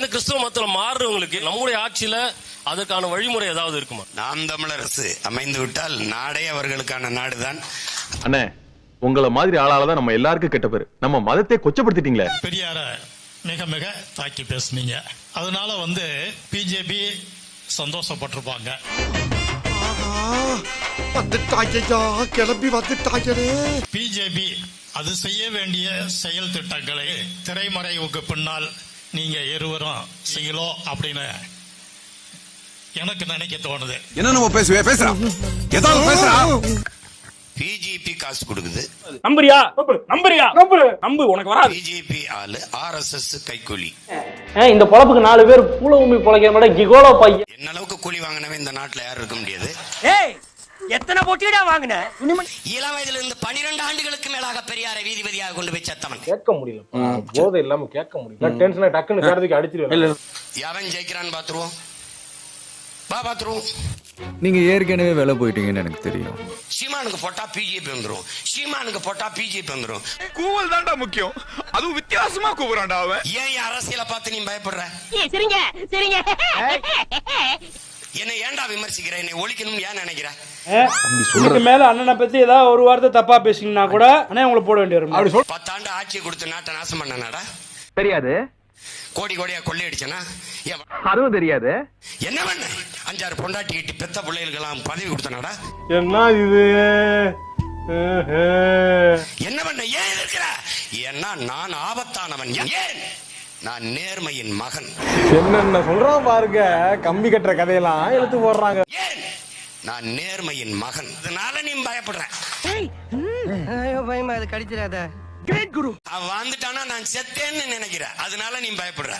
இந்த கிறிஸ்தவ மதத்துல மாறுறவங்களுக்கு நம்முடைய ஆட்சியில அதுக்கான வழிமுறை ஏதாவது இருக்குமா? நாம் தமிழர் அரசு அமைந்து விட்டால் நாடே அவர்களுக்கான நாடுதான். அண்ணே உங்கள மாதிரி ஆளால தான் நம்ம எல்லாருக்கும் கெட்ட பேரு. நம்ம மதத்தை கொச்சப்படுத்திட்டீங்களே. பெரியார மிக மிக தாக்கி பேசுனீங்க. அதனால வந்து பிஜேபி சந்தோஷப்பட்டிருப்பாங்க. வந்துட்டாயா கிளம்பி வந்துட்டாயனே பிஜேபி அது செய்ய வேண்டிய செயல் திட்டங்களை திரைமறைவுக்கு பின்னால் நீங்க இருவரும் செய்யலோ அப்படின்னு எனக்கு நினைக்க தோணுது. என்ன நம்ம பேசுவே? பேசுறா. ஏதாவது பேசுறா? பிஜேபி காசு கொடுக்குது. நம்புறியா? நம்புறியா? நம்பு. நம்பு உனக்கு வராது. பிஜேபி ஆளு ஆர்எஸ்எஸ் கைக்கூலி. இந்த பொழப்புக்கு நாலு பேர் பூல உமி பொழைக்கிற மாதிரி கிகோலோ பையன். என்ன அளவுக்கு கூலி வாங்கினவன் இந்த நாட்டுல யாரும் இருக்க முடியாது. ஏய் எத்தனை போட்டியடா வாங்கின? இளம் வயதுல இருந்து பனிரெண்டு ஆண்டுகளுக்கு மேலாக பெரியாரை வீதிபதியாக கொண்டு போய் செத்தவன். கேட்க முடியல. போதை இல்லாம கேட்க முடியல. டென்ஷனா டக்குன்னு கேட்டதுக்கு அடிச்சிருவேன் எவன் ஜெயிக்கிறான்னு பாத்துருவோம் வா பாத்துருவோம் நீங்க ஏற்கனவே வேலை போயிட்டீங்கன்னு எனக்கு தெரியும். சீமானுக்கு போட்டா பிஜேபி வந்துரும். சீமானுக்கு போட்டா பிஜேபி வந்துரும். கூவல் தான்டா முக்கியம். அதுவும் வித்தியாசமா கூவுறான்டா அவன். ஏன் அரசியலை பார்த்து நீ பயப்படுற? சரிங்க சரிங்க. என்னை ஏன்டா விமர்சிக்கிற? என்னை ஒழிக்கணும்னு ஏன் நினைக்கிற? இதுக்கு மேல அண்ணனை பத்தி ஏதாவது ஒரு வார்த்தை தப்பா பேசிங்கன்னா கூட அண்ணே உங்களை போட வேண்டிய வரும் அப்படி பத்தாண்டு ஆட்சியை கொடுத்து நாட்டை நாசம் பண்ணனாடா? தெரியாது. கோடி கோடியா கொள்ளையடிச்சனா? அதுவும் தெரியாது. என்ன பண்ண? அஞ்சாறு பொண்டாட்டி கிட்டி பெத்த பிள்ளைகளுக்கெல்லாம் பதவி கொடுத்தனாடா? என்ன இது? என்ன பண்ண? ஏன் இருக்கிற ஏன்னா நான் ஆபத்தானவன். ஏன்? நான் நேர்மையின் மகன். என்னென்ன சொல்றான் பாருங்க கம்பி கட்டுற கதையெல்லாம் எடுத்து போடுறாங்க. நான் நேர்மையின் மகன். அதனால நீ பயப்படுற. பயமா அது கடிச்சிடாத. அவன் வந்துட்டானா நான் செத்தேன்னு நினைக்கிறேன் அதனால நீ பயப்படுற.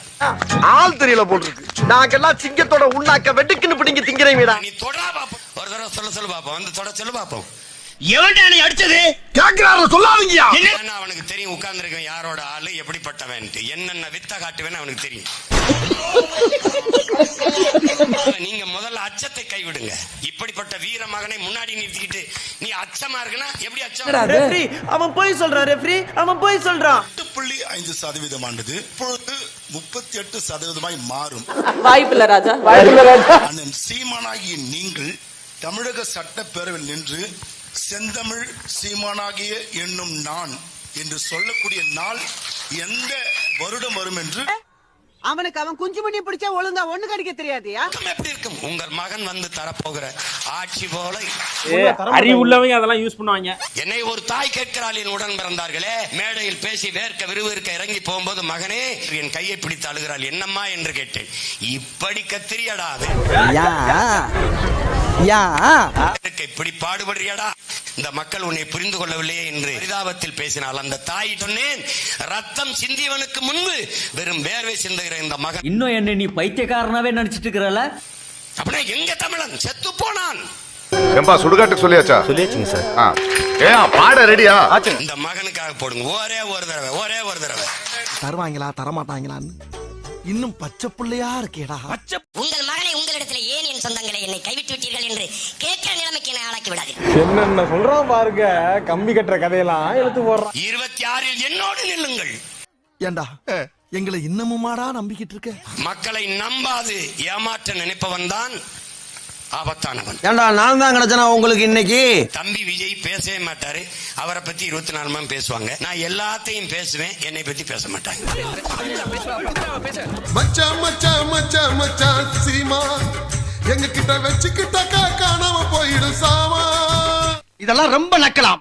ஆள் தெரியல போட்டுருக்கு. நாங்கெல்லாம் சிங்கத்தோட உண்ணாக்க வெட்டுக்குன்னு பிடிங்க திங்கிறீங்கடா நீ தொடா பாப்போம். ஒரு தடவை சொல்ல சொல்லு பாப்போம். வந்து தொட சொல்லு பாப்போம். எவன்டா நீ அடிச்சது? கேக்குறாரு சொல்லாதீங்கயா ஏன்னா அவனுக்கு தெரியும் உட்கார்ந்துருக்கேன் யாரோட ஆளு எப்படிப்பட்டவன்ட்டு. என்னென்ன வித்த காட்டுவேன்னு அவனுக்கு தெரியும். நீங்க முதல்ல அச்சத்தை கைவிடுங்க. இப்படிப்பட்ட வீர மகனை முன்னாடி நிறுத்திக்கிட்டு நீ அச்சமா இருக்குன்னா எப்படி அச்சம்? ரெஃப்ரி அவன் போய் சொல்றான் ரெஃப்ரி அவன் போய் சொல்றான். எட்டு புள்ளி ஐந்து சதவீதம் ஆனது இப்பொழுது முப்பத்தி எட்டு சதவீதமாய் மாறும். வாய்ப்பில்லை ராஜா. அண்ணன் சீமானாகிய நீங்கள் தமிழக சட்டப்பேரவையில் நின்று செந்தமிழ் சீமானாகிய என்னும் நான் என்று சொல்லக்கூடிய நாள் எந்த வருடம் வரும் என்று? அவனுக்கு அவன் குஞ்சு மணி பிடிச்சா ஒழுங்கா ஒண்ணு கடிக்க தெரியாதியா? எப்படி இருக்கும்? உங்கள் மகன் வந்து தரப்போகிற ஆட்சி போல அறிவு உள்ளவங்க அதெல்லாம் யூஸ் பண்ணுவாங்க. என்னை ஒரு தாய் கேட்கிறாள் என் உடன் பிறந்தார்களே. மேடையில் பேசி வேர்க்க விறுவிறுக்க இறங்கி போகும்போது மகனே என் கையை பிடித்து அழுகிறாள். என்னம்மா என்று கேட்டேன். இப்படி கத்திரியடா இப்படி பாடுபடுறியடா. இந்த மக்கள் உன்னை புரிந்து கொள்ளவில்லையே என்று பரிதாபத்தில் பேசினால் அந்த தாய் சொன்னேன் ரத்தம் சிந்தியவனுக்கு முன்பு வெறும் வேர்வை சிந்துகிற இந்த மகன் இன்னும் என்ன நீ பைத்தியக்காரனாவே நினைச்சிட்டு இருக்கிறல? அப்படின்னா எங்க தமிழன்? செத்து போனான். ஏம்பா சுடுகாட்டுக்கு சொல்லியாச்சா? சொல்லியாச்சுங்க சார். ஏன் பாட ரெடியா? இந்த மகனுக்காக போடுங்க. ஒரே ஒரு தடவை ஒரே ஒரு தடவை. தருவாங்களா தரமாட்டாங்களான்னு இன்னும் பச்சை புள்ளையா இருக்கேடா. உங்கள் மகனை உங்களிடத்தில் ஏன் என் சொந்தங்களை என்னை கைவிட்டு விட்டீர்கள் என்று கேட்கிற நிலைமைக்கு என்னை ஆளாக்கி விடாது என்னென்ன சொல்றான் பாருங்க கம்பி கட்டுற கதையெல்லாம் எடுத்து போடுறான் இருபத்தி ஆறில் என்னோடு நில்லுங்கள். ஏண்டா? எங்களை இன்னமுமாடா நம்பிக்கிட்டு இருக்க? மக்களை நம்பாது ஏமாற்ற நினைப்பவன் தான் ஆபத்தானவன். ஏண்டா நான் தான் கிடைச்சனா உங்களுக்கு இன்னைக்கு? தம்பி விஜய் பேசவே மாட்டாரு. அவரை பத்தி இருபத்தி நாலு மணி பேசுவாங்க. நான் எல்லாத்தையும் பேசுவேன் என்னை பத்தி பேச மாட்டாங்க. மச்சான் மச்சான் மச்சான் மச்சான் சீமா. எங்க கிட்ட வச்சுக்கிட்டாக்கா காணாம போயிடும் சாமா. இதெல்லாம் ரொம்ப நக்கலாம்.